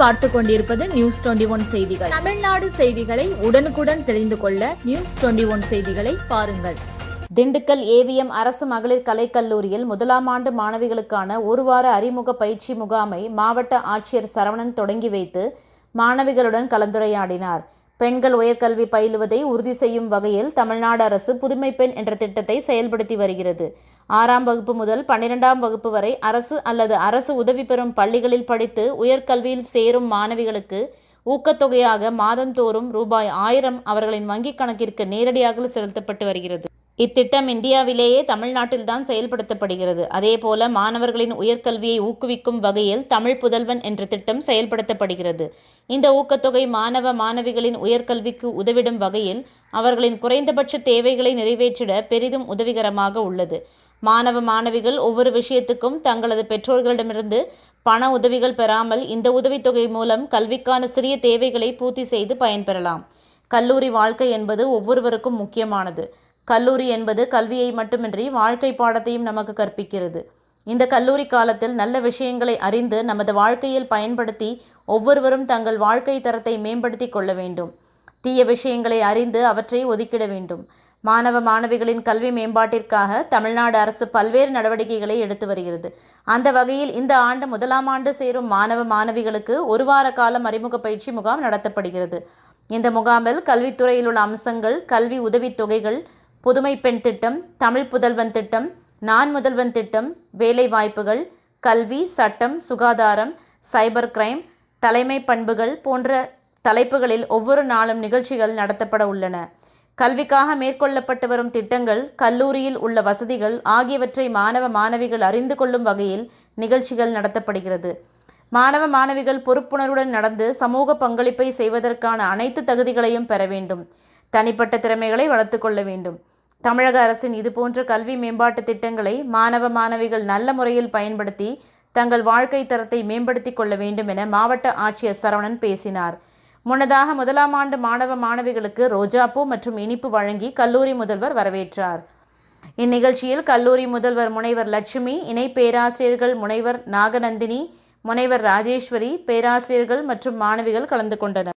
பார்த்து கொண்டிருப்பது news twenty one செய்திகள். தமிழ்நாடு செய்திகளை உடனுக்குடன் தெரிந்து கொள்ள நியூஸ் டுவெண்டி ஒன் செய்திகளை பாருங்கள். திண்டுக்கல் ஏவிஎம் அரசு மகளிர் கலைக்கல்லூரியில் முதலாம் ஆண்டு மாணவிகளுக்கான ஒரு வார அறிமுக பயிற்சி முகாமை மாவட்ட ஆட்சியர் சரவணன் தொடங்கி வைத்து மாணவிகளுடன் கலந்துரையாடினார். பெண்கள் உயர்கல்வி பயிலுவதை உறுதி செய்யும் வகையில் தமிழ்நாடு அரசு புதுமை பெண் என்ற திட்டத்தை செயல்படுத்தி வருகிறது. ஆறாம் வகுப்பு முதல் பன்னிரெண்டாம் வகுப்பு வரை அரசு அல்லது அரசு உதவி பெறும் பள்ளிகளில் படித்து உயர்கல்வியில் சேரும் மாணவிகளுக்கு ஊக்கத்தொகையாக மாதந்தோறும் ரூபாய் ஆயிரம் அவர்களின் வங்கிக் கணக்கிற்கு நேரடியாக செலுத்தப்பட்டு வருகிறது. இத்திட்டம் இந்தியாவிலேயே தமிழ்நாட்டில்தான் செயல்படுத்தப்படுகிறது. அதேபோல மாணவர்களின் உயர்கல்வியை ஊக்குவிக்கும் வகையில் தமிழ் புதல்வன் என்ற திட்டம் செயல்படுத்தப்படுகிறது. இந்த ஊக்கத்தொகை மாணவ மாணவிகளின் உயர்கல்விக்கு உதவிடும் வகையில் அவர்களின் குறைந்தபட்ச தேவைகளை நிறைவேற்றிட பெரிதும் உதவிகரமாக உள்ளது. மாணவ மாணவிகள் ஒவ்வொரு விஷயத்துக்கும் தங்களது பெற்றோர்களிடமிருந்து பண உதவிகள் பெறாமல் இந்த உதவித்தொகை மூலம் கல்விக்கான சிறிய தேவைகளை பூர்த்தி செய்து பயன்பெறலாம் கல்லூரி வாழ்க்கை என்பது ஒவ்வொருவருக்கும் முக்கியமானது. கல்லூரி என்பது கல்வியை மட்டுமின்றி வாழ்க்கை பாடத்தையும் நமக்கு கற்பிக்கிறது. இந்த கல்லூரி காலத்தில் நல்ல விஷயங்களை அறிந்து நமது வாழ்க்கையில் பயன்படுத்தி ஒவ்வொருவரும் தங்கள் வாழ்க்கை தரத்தை மேம்படுத்தி கொள்ள வேண்டும். தீய விஷயங்களை அறிந்து அவற்றை ஒதுக்கிட வேண்டும். மாணவ மாணவிகளின் கல்வி மேம்பாட்டிற்காக தமிழ்நாடு அரசு பல்வேறு நடவடிக்கைகளை எடுத்து வருகிறது. அந்த வகையில் இந்த ஆண்டு முதலாம் ஆண்டு சேரும் மாணவ மாணவிகளுக்கு ஒரு வார காலம் அறிமுக பயிற்சி முகாம் நடத்தப்படுகிறது. இந்த முகாமில் கல்வித்துறையில் உள்ள அம்சங்கள் கல்வி உதவித்தொகைகள் புதுமை பெண் திட்டம் தமிழ் புதல்வன் திட்டம் நான் முதல்வன் திட்டம் வேலை வாய்ப்புகள் கல்வி சட்டம் சுகாதாரம் சைபர் கிரைம் தலைமை பண்புகள் போன்ற தலைப்புகளில் ஒவ்வொரு நாளும் நிகழ்ச்சிகள் நடத்தப்பட உள்ளன. கல்விக்காக மேற்கொள்ளப்பட்டு வரும் திட்டங்கள் கல்லூரியில் உள்ள வசதிகள் ஆகியவற்றை மாணவ மாணவிகள் அறிந்து கொள்ளும் வகையில் நிகழ்ச்சிகள் நடத்தப்படுகிறது. மாணவ மாணவிகள் பொறுப்புணர்வுடன் நடந்து சமூக பங்களிப்பை செய்வதற்கான அனைத்து தகுதிகளையும் பெற வேண்டும். தனிப்பட்ட திறமைகளை வளர்த்து கொள்ள வேண்டும். தமிழக அரசின் இதுபோன்ற கல்வி மேம்பாட்டு திட்டங்களை மாணவ மாணவிகள் நல்ல முறையில் பயன்படுத்தி தங்கள் வாழ்க்கை தரத்தை மேம்படுத்திக் கொள்ள வேண்டும் என மாவட்ட ஆட்சியர் சரவணன் பேசினார். முன்னதாக முதலாம் ஆண்டு மாணவ மாணவிகளுக்கு ரோஜாப்பூ மற்றும் இனிப்பு வழங்கி கல்லூரி முதல்வர் வரவேற்றார். இந்நிகழ்ச்சியில் கல்லூரி முதல்வர் முனைவர் லட்சுமி இணை பேராசிரியர்கள் முனைவர் நாகநந்தினி முனைவர் ராஜேஸ்வரி பேராசிரியர்கள் மற்றும் மாணவிகள் கலந்து கொண்டனர்.